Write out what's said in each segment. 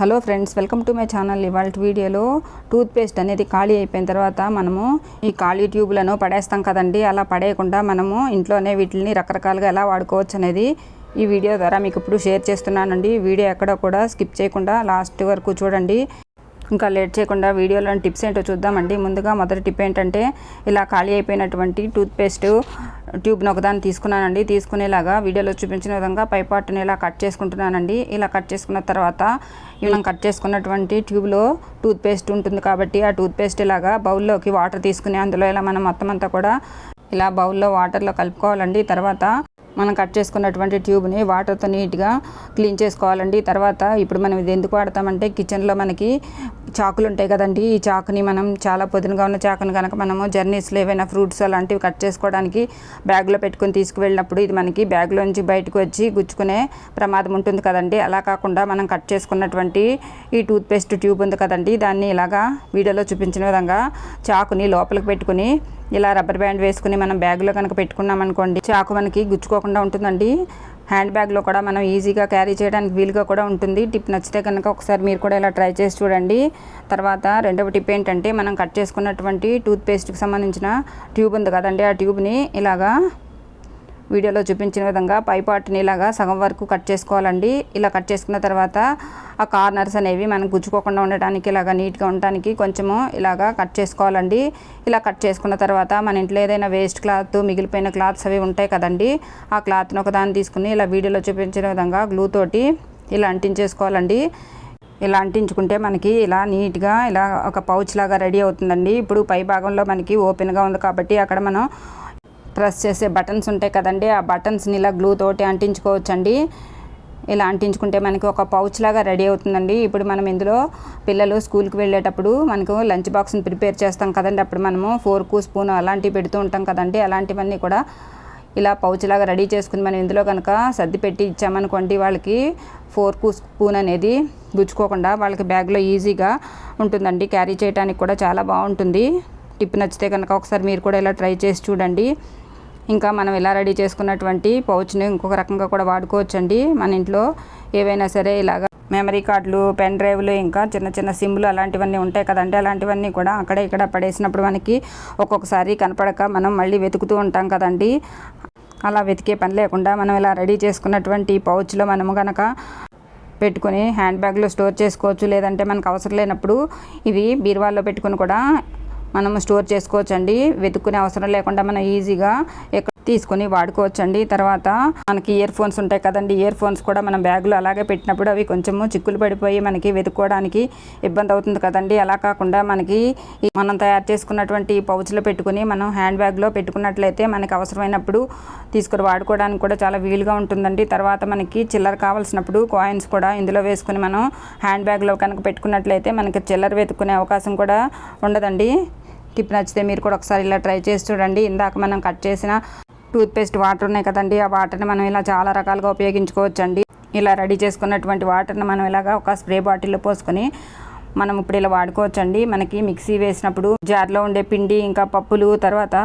Hello friends welcome to my channel. ఇవాళ వీడియోలో tooth paste అనేది ఖాళీ అయిపోయిన తర్వాత మనము ఈ ఖాళీ ట్యూబ్లను పడేస్తాం కదండి. అలా పడేయకుండా మనము ఇంట్లోనే వీటిని రకరకాలుగా ఎలా వాడుకోవచ్చు అనేది ఈ వీడియో ద్వారా మీకు ఇప్పుడు షేర్ చేస్తున్నానండి. వీడియో ఎక్కడ కూడా స్కిప్ చేయకుండా లాస్ట్ వరకు చూడండి. ఇంకా లేట్ చేయకుండా వీడియోలోని టిప్స్ ఏంటో చూద్దామండి. ముందుగా మొదటి టిప్ ఏంటంటే ఇలా ఖాళీ అయిపోయినటువంటి టూత్పేస్ట్ ట్యూబ్ను ఒకదాన్ని తీసుకున్నానండి. తీసుకునేలాగా వీడియోలో చూపించిన విధంగా పైపాటుని ఇలా కట్ చేసుకుంటున్నానండి. ఇలా కట్ చేసుకున్న తర్వాత మనం కట్ చేసుకున్నటువంటి ట్యూబ్లో టూత్పేస్ట్ ఉంటుంది కాబట్టి ఆ టూత్పేస్ట్ ఇలాగా బౌల్లోకి వాటర్ తీసుకుని అందులో ఇలా మనం మొత్తం అంతా కూడా ఇలా బౌల్లో వాటర్లో కలుపుకోవాలండి. తర్వాత మనం కట్ చేసుకున్నటువంటి ట్యూబ్ని వాటర్తో నీట్గా క్లీన్ చేసుకోవాలండి. తర్వాత ఇప్పుడు మనం ఇది ఎందుకు వాడతామంటే కిచెన్లో మనకి చాకులు ఉంటాయి కదండి. ఈ చాకుని మనం చాలా పొదునుగా ఉన్న చాకుని కనుక మనము జర్నీస్లో ఏవైనా ఫ్రూట్స్ అలాంటివి కట్ చేసుకోవడానికి బ్యాగ్లో పెట్టుకొని తీసుకువెళ్ళినప్పుడు ఇది మనకి బ్యాగ్లోంచి బయటకు వచ్చి గుచ్చుకునే ప్రమాదం ఉంటుంది కదండి. అలా కాకుండా మనం కట్ చేసుకున్నటువంటి ఈ టూత్పేస్ట్ ట్యూబ్ ఉంది కదండి. దాన్ని ఇలాగా వీడియోలో చూపించిన విధంగా చాకుని లోపలికి పెట్టుకుని ఇలా రబ్బర్ బ్యాండ్ వేసుకుని మనం బ్యాగ్లో కనుక పెట్టుకున్నాం అనుకోండి చాకు మనకి గుచ్చుకోకుండా ఉంటుందండి. హ్యాండ్ బ్యాగ్లో కూడా మనం ఈజీగా క్యారీ చేయడానికి వీలుగా కూడా ఉంటుంది. టిప్ నచ్చితే కనుక ఒకసారి మీరు కూడా ఇలా ట్రై చేసి చూడండి. తర్వాత రెండవ టిప్ ఏంటంటే మనం కట్ చేసుకున్నటువంటి టూత్ పేస్ట్కి సంబంధించిన ట్యూబ్ ఉంది కదండి ఆ ట్యూబ్ని ఇలాగా వీడియోలో చూపించిన విధంగా పైపాటిని ఇలాగా సగం వరకు కట్ చేసుకోవాలండి. ఇలా కట్ చేసుకున్న తర్వాత ఆ కార్నర్స్ అనేవి మనం గుచ్చుకోకుండా ఉండటానికి ఇలాగా నీట్గా ఉండటానికి కొంచెము ఇలాగా కట్ చేసుకోవాలండి. ఇలా కట్ చేసుకున్న తర్వాత మన ఇంట్లో ఏదైనా వేస్ట్ క్లాత్ మిగిలిపోయిన క్లాత్స్ అవి ఉంటాయి కదండి. ఆ క్లాత్ని ఒకదాన్ని తీసుకుని ఇలా వీడియోలో చూపించిన విధంగా గ్లూ తోటి ఇలా అంటించేసుకోవాలండి. ఇలా అంటించుకుంటే మనకి ఇలా నీట్గా ఇలా ఒక పౌచ్ లాగా రెడీ అవుతుందండి. ఇప్పుడు పై భాగంలో మనకి ఓపెన్గా ఉంది కాబట్టి అక్కడ మనం ప్రెస్ చేసే బటన్స్ ఉంటాయి కదండి ఆ బటన్స్ని ఇలా గ్లూ తోటి అంటించుకోవచ్చండి. ఇలా అంటించుకుంటే మనకి ఒక పౌచ్ లాగా రెడీ అవుతుందండి. ఇప్పుడు మనం ఇందులో పిల్లలు స్కూల్కి వెళ్ళేటప్పుడు మనకు లంచ్ బాక్స్ని ప్రిపేర్ చేస్తాం కదండి. అప్పుడు మనము ఫోర్కు స్పూన్ అలాంటివి పెడుతూ ఉంటాం కదండి. అలాంటివన్నీ కూడా ఇలా పౌచ్ లాగా రెడీ చేసుకుని మనం ఇందులో కనుక సర్ది పెట్టి ఇచ్చామనుకోండి వాళ్ళకి ఫోర్కు స్పూన్ అనేది గుచ్చుకోకుండా వాళ్ళకి బ్యాగ్లో ఈజీగా ఉంటుందండి. క్యారీ చేయడానికి కూడా చాలా బాగుంటుంది. టిప్ నచ్చితే కనుక ఒకసారి మీరు కూడా ఇలా ట్రై చేసి చూడండి. ఇంకా మనం ఇలా రెడీ చేసుకున్నటువంటి పౌచ్ని ఇంకొక రకంగా కూడా వాడుకోవచ్చండి. మన ఇంట్లో ఏవైనా సరే ఇలాగా మెమరీ కార్డులు పెన్ డ్రైవ్లు ఇంకా చిన్న చిన్న సిమ్లు అలాంటివన్నీ ఉంటాయి కదండి. అలాంటివన్నీ కూడా అక్కడ ఇక్కడ పడేసినప్పుడు మనకి ఒక్కొక్కసారి కనపడక మనం మళ్ళీ వెతుకుతూ ఉంటాం కదండి. అలా వెతికే పని లేకుండా మనం ఇలా రెడీ చేసుకున్నటువంటి పౌచ్లో మనము కనుక పెట్టుకొని హ్యాండ్ బ్యాగ్లో స్టోర్ చేసుకోవచ్చు. లేదంటే మనకు అవసరం లేనప్పుడు ఇవి బీరువాల్లో పెట్టుకొని కూడా మనం స్టోర్ చేసుకోవచ్చండి. వెతుక్కునే అవసరం లేకుండా మనం ఈజీగా ఎక్కడ తీసుకొని వాడుకోవచ్చండి. తర్వాత మనకి ఇయర్ ఫోన్స్ ఉంటాయి కదండి. ఇయర్ ఫోన్స్ కూడా మనం బ్యాగ్లో అలాగే పెట్టినప్పుడు అవి కొంచెము చిక్కులు పడిపోయి మనకి వెతుక్కోవడానికి ఇబ్బంది అవుతుంది కదండి. అలా కాకుండా మనకి మనం తయారు చేసుకున్నటువంటి పౌచ్లో పెట్టుకుని మనం హ్యాండ్ బ్యాగ్లో పెట్టుకున్నట్లయితే మనకి అవసరమైనప్పుడు తీసుకుని వాడుకోవడానికి కూడా చాలా వీలుగా ఉంటుందండి. తర్వాత మనకి చిల్లర కావాల్సినప్పుడు కాయిన్స్ కూడా ఇందులో వేసుకుని మనం హ్యాండ్ బ్యాగ్లో కనుక పెట్టుకున్నట్లయితే మనకి చిల్లర వెతుక్కునే అవకాశం కూడా ఉండదండి. టిప్ నచ్చితే మీరు కూడా ఒకసారి ఇలా ట్రై చేసి చూడండి. ఇందాక మనం కట్ చేసిన టూత్పేస్ట్ వాటర్ ఉన్నాయి కదండి ఆ వాటర్ని మనం ఇలా చాలా రకాలుగా ఉపయోగించుకోవచ్చండి. ఇలా రెడీ చేసుకున్నటువంటి వాటర్ని మనం ఇలాగా ఒక స్ప్రే బాటిల్లో పోసుకొని మనం ఇప్పుడు ఇలా వాడుకోవచ్చండి. మనకి మిక్సీ వేసినప్పుడు జార్లో ఉండే పిండి ఇంకా పప్పులు తర్వాత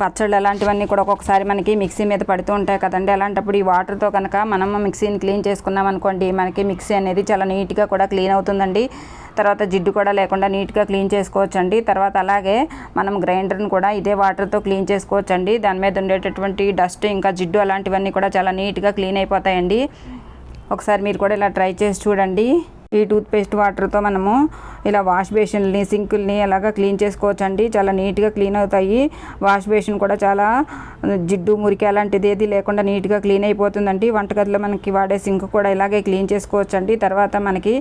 పచ్చళ్ళు అలాంటివన్నీ కూడా ఒక్కొక్కసారి మనకి మిక్సీ మీద పడుతూ ఉంటాయి కదండి. అలాంటప్పుడు ఈ వాటర్తో కనుక మనం మిక్సీని క్లీన్ చేసుకున్నాం అనుకోండి మనకి మిక్సీ అనేది చాలా నీట్గా కూడా క్లీన్ అవుతుందండి. తర్వాత జిడ్డు కూడా లేకుండా నీట్గా క్లీన్ చేసుకోవచ్చండి. తర్వాత అలాగే మనం గ్రైండర్ని కూడా ఇదే వాటర్తో క్లీన్ చేసుకోవచ్చండి. దాని మీద ఉండేటటువంటి డస్ట్ ఇంకా జిడ్డు అలాంటివన్నీ కూడా చాలా నీట్గా క్లీన్ అయిపోతాయండి. ఒకసారి మీరు కూడా ఇలా ట్రై చేసి చూడండి. ఈ టూత్పేస్ట్ వాటర్తో మనము ఇలా వాష్ బేసిన్ని సింకుల్ని అలాగా క్లీన్ చేసుకోవచ్చు అండి చాలా నీట్గా క్లీన్ అవుతాయి. వాష్ బేసిన్ కూడా చాలా జిడ్డు మురికి అలాంటిది ఏది లేకుండా నీట్గా క్లీన్ అయిపోతుందండి. వంటగదిలో మనకి వాడే సింక్ కూడా ఇలాగే క్లీన్ చేసుకోవచ్చు అండి తర్వాత మనకి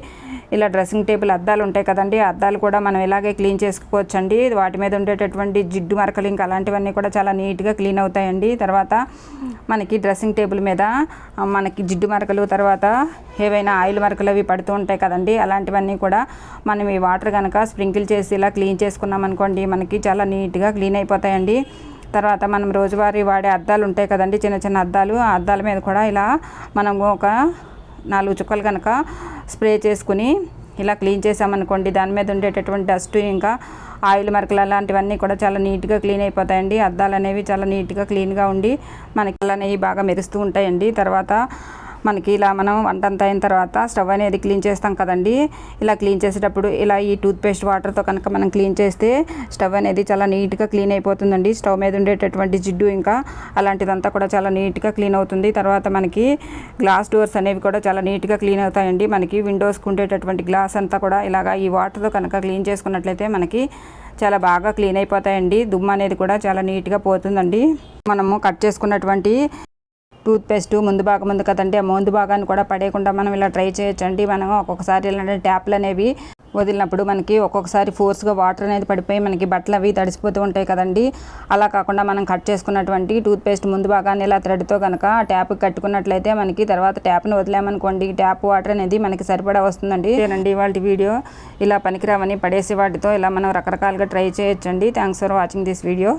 ఇలా డ్రెస్సింగ్ టేబుల్ అద్దాలు ఉంటాయి కదండి. అద్దాలు కూడా మనం ఇలాగే క్లీన్ చేసుకోవచ్చు అండి వాటి మీద ఉండేటటువంటి జిడ్డు మరకలు ఇంకా అలాంటివన్నీ కూడా చాలా నీట్గా క్లీన్ అవుతాయండి. తర్వాత మనకి డ్రెస్సింగ్ టేబుల్ మీద మనకి జిడ్డు మరకలు తర్వాత ఏవైనా ఆయిల్ మరకలు అవి పడుతూ ఉంటాయి కదండి. అలాంటివన్నీ కూడా మనం ఈ వాటర్ కనుక స్ప్రింకిల్ చేసి ఇలా క్లీన్ చేసుకున్నాం అనుకోండి మనకి చాలా నీట్గా క్లీన్ అయిపోతాయండి. తర్వాత మనం రోజువారీ వాడే అద్దాలు ఉంటాయి కదండి చిన్న చిన్న అద్దాలు. ఆ అద్దాల మీద కూడా ఇలా మనం ఒక నాలుగు చుక్కలు కనుక స్ప్రే చేసుకుని ఇలా క్లీన్ చేసామనుకోండి దాని మీద ఉండేటటువంటి డస్ట్ ఇంకా ఆయిల్ మరకలు అలాంటివన్నీ కూడా చాలా నీట్గా క్లీన్ అయిపోతాయండి. అద్దాలు అనేవి చాలా నీట్గా క్లీన్గా ఉండి మనకి అనేవి బాగా మెరుస్తూ ఉంటాయండి. తర్వాత మనకి ఇలా మనం వంట అంతా అయిన తర్వాత స్టవ్ అనేది క్లీన్ చేస్తాం కదండి. ఇలా క్లీన్ చేసేటప్పుడు ఇలా ఈ టూత్ పేస్ట్ వాటర్తో కనుక మనం క్లీన్ చేస్తే స్టవ్ అనేది చాలా నీట్గా క్లీన్ అయిపోతుందండి. స్టవ్ మీద ఉండేటటువంటి జిడ్డు ఇంకా అలాంటిదంతా కూడా చాలా నీట్గా క్లీన్ అవుతుంది. తర్వాత మనకి గ్లాస్ డోర్స్ అనేవి కూడా చాలా నీట్గా క్లీన్ అవుతాయండి. మనకి విండోస్కి ఉండేటటువంటి గ్లాస్ అంతా కూడా ఇలాగా ఈ వాటర్తో కనుక క్లీన్ చేసుకున్నట్లయితే మనకి చాలా బాగా క్లీన్ అయిపోతాయండి. దుమ్ము అనేది కూడా చాలా నీట్గా పోతుందండి. మనము కట్ చేసుకున్నటువంటి టూత్ పేస్ట్ ముందు భాగం ఉంది కదంటే ఆ ముందు భాగాన్ని కూడా పడేయకుండా మనం ఇలా ట్రై చేయొచ్చండి. మనం ఒక్కొక్కసారి ఇలాంటి ట్యాప్లు అనేవి వదిలినప్పుడు మనకి ఒక్కొక్కసారి ఫోర్స్గా వాటర్ అనేది పడిపోయి మనకి బట్టలు అవి తడిసిపోతూ ఉంటాయి కదండి. అలా కాకుండా మనం కట్ చేసుకున్నటువంటి టూత్ పేస్ట్ ముందు భాగాన్ని ఇలా థ్రెడ్తో కనుక ట్యాప్ కట్టుకున్నట్లయితే మనకి తర్వాత ట్యాప్ను వదిలేమనుకోండి. ట్యాప్ వాటర్ అనేది మనకి సరిపడా వస్తుందండి. ఇదేనండి ఇవాళ వీడియో. ఇలా పనికిరావని పడేసి వాటితో ఇలా మనం రకరకాలుగా ట్రై చేయొచ్చండి. Thanks for watching this video.